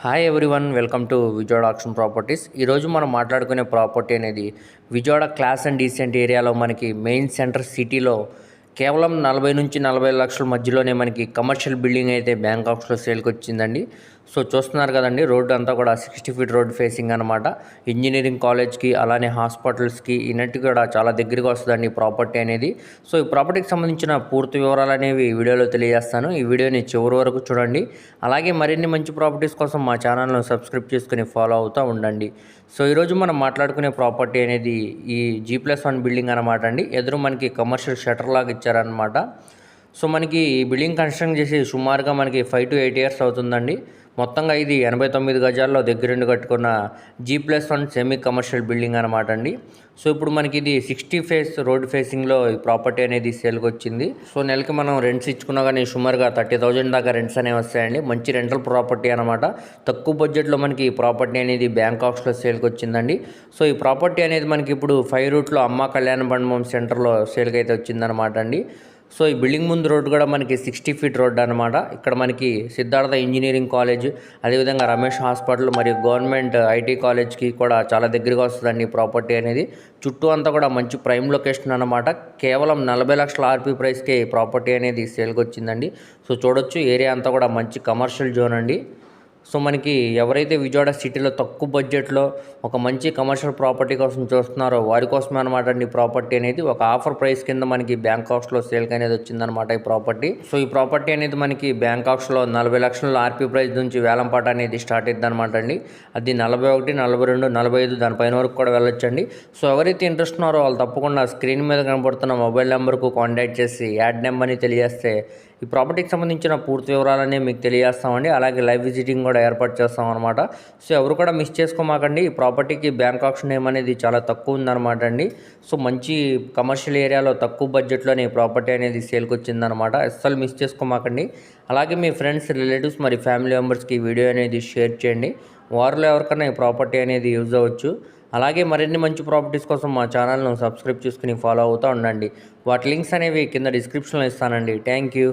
Hi everyone welcome to Vijayawada auction properties ఈరోజు మనం మాట్లాడుకునే ప్రాపర్టీ అనేది విజయవాడ క్లాస్ అండ్ డీసెంట్ ఏరియాలో మనకి మెయిన్ సెంటర్ సిటీలో కేవలం నలభై నుంచి నలభై లక్షల మధ్యలోనే మనకి కమర్షియల్ బిల్డింగ్ అయితే బ్యాంకాక్స్లో సేల్కి వచ్చిందండి సో చూస్తున్నారు కదండి రోడ్డు అంతా కూడా సిక్స్టీ ఫీట్ రోడ్ ఫేసింగ్ అనమాట ఇంజనీరింగ్ కాలేజ్కి అలానే హాస్పిటల్స్కి ఇన్నట్టు కూడా చాలా దగ్గరగా వస్తుందండి ఈ ప్రాపర్టీ అనేది. సో ఈ ప్రాపర్టీకి సంబంధించిన పూర్తి వివరాలు అనేవి ఈ వీడియోలో తెలియజేస్తాను. ఈ వీడియోని చివరి వరకు చూడండి. అలాగే మరిన్ని మంచి ప్రాపర్టీస్ కోసం మా ఛానల్ను సబ్స్క్రైబ్ చేసుకుని ఫాలో అవుతూ ఉండండి. సో ఈరోజు మనం మాట్లాడుకునే ప్రాపర్టీ అనేది ఈ జీ ప్లస్ వన్ బిల్డింగ్ అనమాట అండి. ఎదురు మనకి కమర్షియల్ షటర్ లాగా ఇచ్చారనమాట సో మనకి ఈ బిల్డింగ్ కన్స్ట్రక్షన్ చేసి సుమారుగా మనకి ఫైవ్ టు ఎయిట్ ఇయర్స్ అవుతుందండి. మొత్తంగా ఇది ఎనభై తొమ్మిది గజాల్లో దగ్గరుండి కట్టుకున్న G plus one semi commercial building అనమాట అండి సో ఇప్పుడు మనకి ఇది సిక్స్టీ ఫేస్ రోడ్ ఫేసింగ్లో ఈ ప్రాపర్టీ అనేది సేల్కి వచ్చింది. సో నెలకి మనం రెంట్స్ ఇచ్చుకున్నా కానీ సుమారుగా థర్టీ థౌజండ్ దాకా రెంట్స్ అనేవి వస్తాయండి. మంచి రెంటల్ ప్రాపర్టీ అనమాట తక్కువ బడ్జెట్లో మనకి ఈ ప్రాపర్టీ అనేది బ్యాంకాక్స్లో సేల్కి వచ్చిందండి. సో ఈ ప్రాపర్టీ అనేది మనకి ఇప్పుడు ఫైవ్ రూట్లో అమ్మ కళ్యాణ మండపం సెంటర్లో సేల్కి అయితే వచ్చిందనమాట అండి సో ఈ బిల్డింగ్ ముందు రోడ్డు కూడా మనకి సిక్స్టీ ఫీట్ రోడ్ అనమాట ఇక్కడ మనకి సిద్ధార్థ ఇంజనీరింగ్ కాలేజ్ అదేవిధంగా రమేష్ హాస్పిటల్ మరియు గవర్నమెంట్ ఐటీ కాలేజ్కి కూడా చాలా దగ్గరగా వస్తుందండి ఈ ప్రాపర్టీ అనేది. చుట్టూ అంతా కూడా మంచి ప్రైమ్ లొకేషన్ అనమాట కేవలం నలభై లక్షల ఆర్పీ ప్రైస్కే ఈ ప్రాపర్టీ అనేది సేల్కి వచ్చిందండి. సో చూడొచ్చు ఏరియా అంతా కూడా మంచి కమర్షియల్ జోన్ అండి. సో మనకి ఎవరైతే విజయవాడ సిటీలో తక్కువ బడ్జెట్లో ఒక మంచి కమర్షియల్ ప్రాపర్టీ కోసం చూస్తున్నారో వారి కోసమే అనమాట అండి ప్రాపర్టీ అనేది. ఒక ఆఫర్ ప్రైస్ కింద మనకి బ్యాంక్ బ్యాంకాక్స్లో సేల్కి అనేది వచ్చిందనమాట ఈ ప్రాపర్టీ. సో ఈ ప్రాపర్టీ అనేది మనకి బ్యాంక్ బ్యాంకాక్స్లో నలభై లక్షల ఆర్పీ ప్రైస్ నుంచి వేలంపాట అనేది స్టార్ట్ అయింది అనమాట అండి. అది నలభై ఒకటి నలభై రెండు నలభై ఐదు దానిపైన వరకు కూడా వెళ్ళొచ్చండి. సో ఎవరైతే ఇంట్రెస్ట్ ఉన్నారో వాళ్ళు తప్పకుండా స్క్రీన్ మీద కనబడుతున్న మొబైల్ నెంబర్కు కాంటాక్ట్ చేసి యాడ్ నెంబర్ని తెలియజేస్తే ఈ ప్రాపర్టీకి సంబంధించిన పూర్తి వివరాలన్నీ మీకు తెలియజేస్తామండి. అలాగే లైవ్ విజిటింగ్ కూడా ఏర్పాటు చేస్తాం అనమాట సో ఎవరు కూడా మిస్ చేసుకోమాకండి. ఈ ప్రాపర్టీకి బ్యాంక్ ఆప్షన్ ఏమనేది చాలా తక్కువ ఉందన్నమాట అండి. సో మంచి కమర్షియల్ ఏరియాలో తక్కువ బడ్జెట్లోనే ఈ ప్రాపర్టీ అనేది సేల్కి వచ్చిందనమాట అస్సలు మిస్ చేసుకోమాకండి. అలాగే మీ ఫ్రెండ్స్ రిలేటివ్స్ మరి ఫ్యామిలీ మెంబర్స్కి ఈ వీడియో అనేది షేర్ చేయండి. వారిలో ఎవరికైనా ఈ ప్రాపర్టీ అనేది యూజ్ అవ్వచ్చు. అలాగే మరిన్ని మంచి ప్రాపర్టీస్ కోసం మా ఛానల్ను సబ్స్క్రైబ్ చేసుకుని ఫాలో అవుతూ ఉండండి. వాటి లింక్స్ అనేవి కింద డిస్క్రిప్షన్లో ఇస్తానండి. Thank you